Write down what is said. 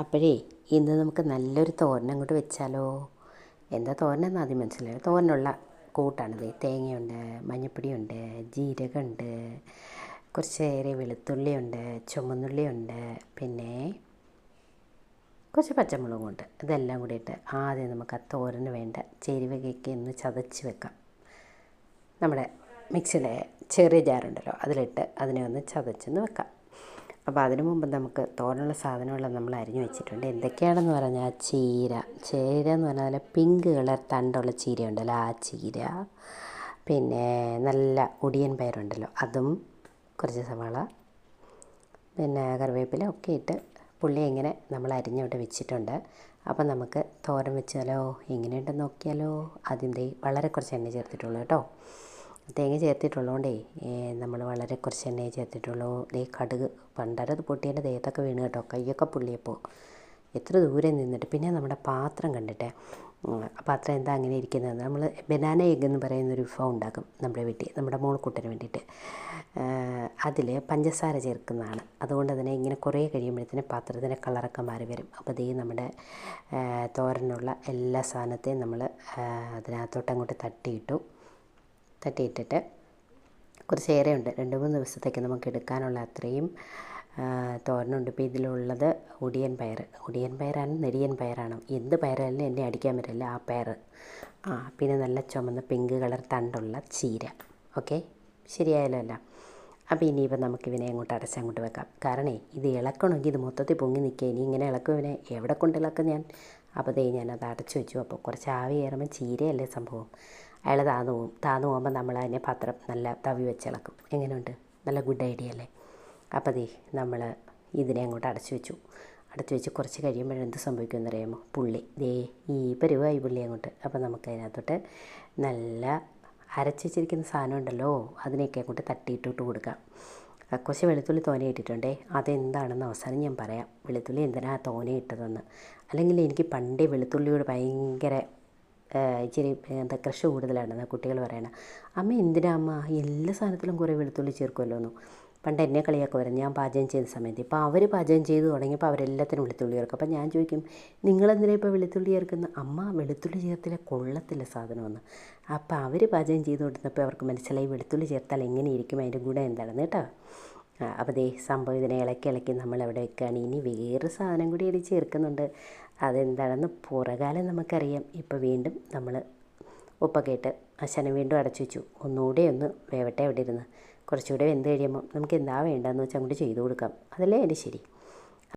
അപ്പോഴേ ഇന്ന് നമുക്ക് നല്ലൊരു തോരൻ അങ്ങോട്ട് വെച്ചാലോ? എന്താ തോരനെന്ന് ആദ്യം മനസ്സിലായി. തോരനുള്ള കൂട്ടാണിത്. തേങ്ങയുണ്ട് മഞ്ഞപ്പൊടിയുണ്ട് ജീരകമുണ്ട് കുറച്ചേറെ വെളുത്തുള്ളിയുണ്ട് ചുമന്നുള്ളിയുണ്ട് പിന്നെ കുറച്ച് പച്ചമുളകുമുണ്ട്. ഇതെല്ലാം കൂടിയിട്ട് ആദ്യം നമുക്ക് ആ തോരന് വേണ്ട ചേരുവകയ്ക്ക് ഒന്ന് ചതച്ച് വെക്കാം. നമ്മുടെ മിക്സിയിലെ ചെറിയ ജാറുണ്ടല്ലോ അതിലിട്ട് അതിനെ ഒന്ന് ചതച്ചൊന്ന് വെക്കാം. അപ്പോൾ അതിനു മുമ്പ് നമുക്ക് തോരനുള്ള സാധനമെല്ലാം നമ്മൾ അരിഞ്ഞു വെച്ചിട്ടുണ്ട്. എന്തൊക്കെയാണെന്ന് പറഞ്ഞാൽ ചീര. ചീര എന്ന് പറഞ്ഞാൽ പിങ്ക് കളർ തണ്ടുള്ള ചീര ഉണ്ടല്ലോ ആ ചീര. പിന്നെ നല്ല ഒടിയൻ പയറുണ്ടല്ലോ അതും കുറച്ച് സവാള പിന്നെ കറിവേപ്പില ഒക്കെ ഇട്ട് പുള്ളി ഇങ്ങനെ നമ്മൾ അരിഞ്ഞോട്ട് വെച്ചിട്ടുണ്ട്. അപ്പം നമുക്ക് തോരൻ വെച്ചാലോ എങ്ങനെയുണ്ടെന്ന് നോക്കിയാലോ ആദ്യം വളരെ കുറച്ച് എണ്ണ ചേർത്തിട്ടുള്ളൂ കേട്ടോ. തേങ്ങ ചേർത്തിട്ടുള്ളതുകൊണ്ടേ നമ്മൾ വളരെ കുറച്ച് എണ്ണയെ ചേർത്തിട്ടുള്ളൂ. ഈ കടുക് പണ്ടരത് പൊട്ടിയതിന്റെ ദേഹത്തൊക്കെ വീണ് കേട്ടോ കയ്യൊക്കെ പുള്ളിയപ്പോൾ എത്ര ദൂരെ നിന്നിട്ട്. പിന്നെ നമ്മുടെ പാത്രം കണ്ടിട്ടേ പാത്രം എന്താ അങ്ങനെ ഇരിക്കുന്നത്? നമ്മൾ ബനാന എഗ് എന്ന് പറയുന്നൊരു വിഭവം ഉണ്ടാക്കും നമ്മുടെ വീട്ടിൽ നമ്മുടെ മോൾക്കൂട്ടിന് വേണ്ടിയിട്ട്. അതിൽ പഞ്ചസാര ചേർക്കുന്നതാണ്. അതുകൊണ്ട് തന്നെ ഇങ്ങനെ കുറേ കഴിയുമ്പോഴത്തേന് പാത്രത്തിന്റെ കളറൊക്കെ മാറി വരും. അപ്പോൾ ദേ നമ്മുടെ തോരനുള്ള എല്ലാ സാധനത്തെയും നമ്മൾ അതിനകത്തോട്ട് അങ്ങോട്ട് തട്ടിയിട്ടു തട്ടിയിട്ടിട്ട് കുറച്ച് ഏറെയുണ്ട്. രണ്ട് മൂന്ന് ദിവസത്തേക്ക് നമുക്ക് എടുക്കാനുള്ള അത്രയും തോരനുണ്ട്. ഇപ്പോൾ ഇതിലുള്ളത് ഒടിയൻ പയർ ഒടിയൻ പയറാണ് നെടിയൻ പയറാണ്. എന്ത് പയറായാലും എന്നെ അടിക്കാൻ പറ്റില്ല ആ പയർ ആ പിന്നെ നല്ല ചുമന്ന പിങ്ക് കളർ തണ്ടുള്ള ചീര. ഓക്കെ? ശരിയായാലോ അല്ല അപ്പോൾ ഇനിയിപ്പോൾ നമുക്ക് ഇവനെ അങ്ങോട്ട് അടച്ച് അങ്ങോട്ട് വെക്കാം. കാരണേ ഇത് ഇളക്കണമെങ്കിൽ ഇത് മൊത്തത്തിൽ പൊങ്ങി നിൽക്കുക. ഇനി ഇങ്ങനെ ഇളക്കും ഇവനെ. എവിടെ കൊണ്ട് ഇളക്കും ഞാൻ? അപ്പോൾ ദേ ഞാനത് അടച്ചു വെച്ചു. അപ്പോൾ കുറച്ച് ആവി കയറുമ്പോൾ ചീരയല്ലേ സംഭവം. അയാൾ താന്നു പോകും താന്നു പോകുമ്പോൾ നമ്മൾ അതിനെ പാത്രം നല്ല തവി വെച്ചിളക്കും എങ്ങനെയുണ്ട്? നല്ല ഗുഡ് ഐഡിയ അല്ലേ? അപ്പോൾ ദേ നമ്മൾ ഇതിനെ അങ്ങോട്ട് അടച്ചു വെച്ചു. അടച്ചു വെച്ച് കുറച്ച് കഴിയുമ്പോൾ എന്ത് സംഭവിക്കുമെന്ന് അറിയാമോ പുള്ളി. ദേ ഈ പരുവായി പുള്ളി അങ്ങോട്ട്. അപ്പോൾ നമുക്ക് അതിനകത്തോട്ട് നല്ല അരച്ചു വെച്ചിരിക്കുന്ന സാധനം ഉണ്ടല്ലോ അതിനെയൊക്കെ അങ്ങോട്ട് തട്ടിയിട്ടിട്ട് കൊടുക്കാം. കുറച്ച് വെളുത്തുള്ളി തോനെ ഇട്ടിട്ടുണ്ടേ അതെന്താണെന്ന് അവസാനം ഞാൻ പറയാം. വെളുത്തുള്ളി എന്തിനാ തോനെ ഇട്ടതെന്ന്. അല്ലെങ്കിൽ എനിക്ക് പണ്ടേ വെളുത്തുള്ളിയോട് ഭയങ്കര ഇച്ചിരി എന്താ ക്രഷ് കൂടുതലാണെന്ന് കുട്ടികൾ പറയണം. അമ്മ എന്തിനാ അമ്മ? എല്ലാ സാധനത്തിലും കുറേ വെളുത്തുള്ളി ചേർക്കുമല്ലോ എന്നു പണ്ട് എന്നെ കളിയാക്കി വരാം ഞാൻ പാചകം ചെയ്യുന്ന സമയത്ത്. ഇപ്പോൾ അവർ പാചകം ചെയ്ത് തുടങ്ങിയപ്പോൾ അവരെല്ലാത്തിനും വെളുത്തുള്ളി ചേർക്കും. അപ്പോൾ ഞാൻ ചോദിക്കും നിങ്ങളെന്തിനാ ഇപ്പോൾ വെളുത്തുള്ളി ചേർക്കുന്ന? അമ്മ വെളുത്തുള്ളി ചേർത്തില്ല കൊള്ളത്തില്ല സാധനമെന്ന്. അപ്പോൾ അവർ പാചകം ചെയ്ത് കൊടുത്തപ്പോൾ അവർക്ക് മനസ്സിലായി വെളുത്തുള്ളി ചേർത്താൽ എങ്ങനെ ഇരിക്കും? അതിന്റെ ഗുണം എന്താണെന്ന് കേട്ടോ. അപ്പോൾ ദേ സംഭവം ഇതിനെ ഇളക്കി ഇളക്കി നമ്മൾ അവിടെ വെക്കുകയാണ് ഇനി വേറൊരു സാധനം കൂടി ഇതിൽ ചേർക്കുന്നുണ്ട്. അതെന്താണെന്ന് പുറകാലം നമുക്കറിയാം. ഇപ്പോൾ വീണ്ടും നമ്മൾ ഉപ്പൊക്കെ ഇട്ട് അശനം വീണ്ടും അടച്ചു വെച്ചു. ഒന്നുകൂടെ ഒന്ന് വേവട്ടെ അവിടെ ഇരുന്ന് കുറച്ചുകൂടെ വെന്ത് കഴിയുമ്പോൾ നമുക്ക് എന്താ വേണ്ടതെന്ന് വെച്ചാൽ അങ്ങോട്ട് ചെയ്തു കൊടുക്കാം. അതല്ലേ എന്റെ ശരി?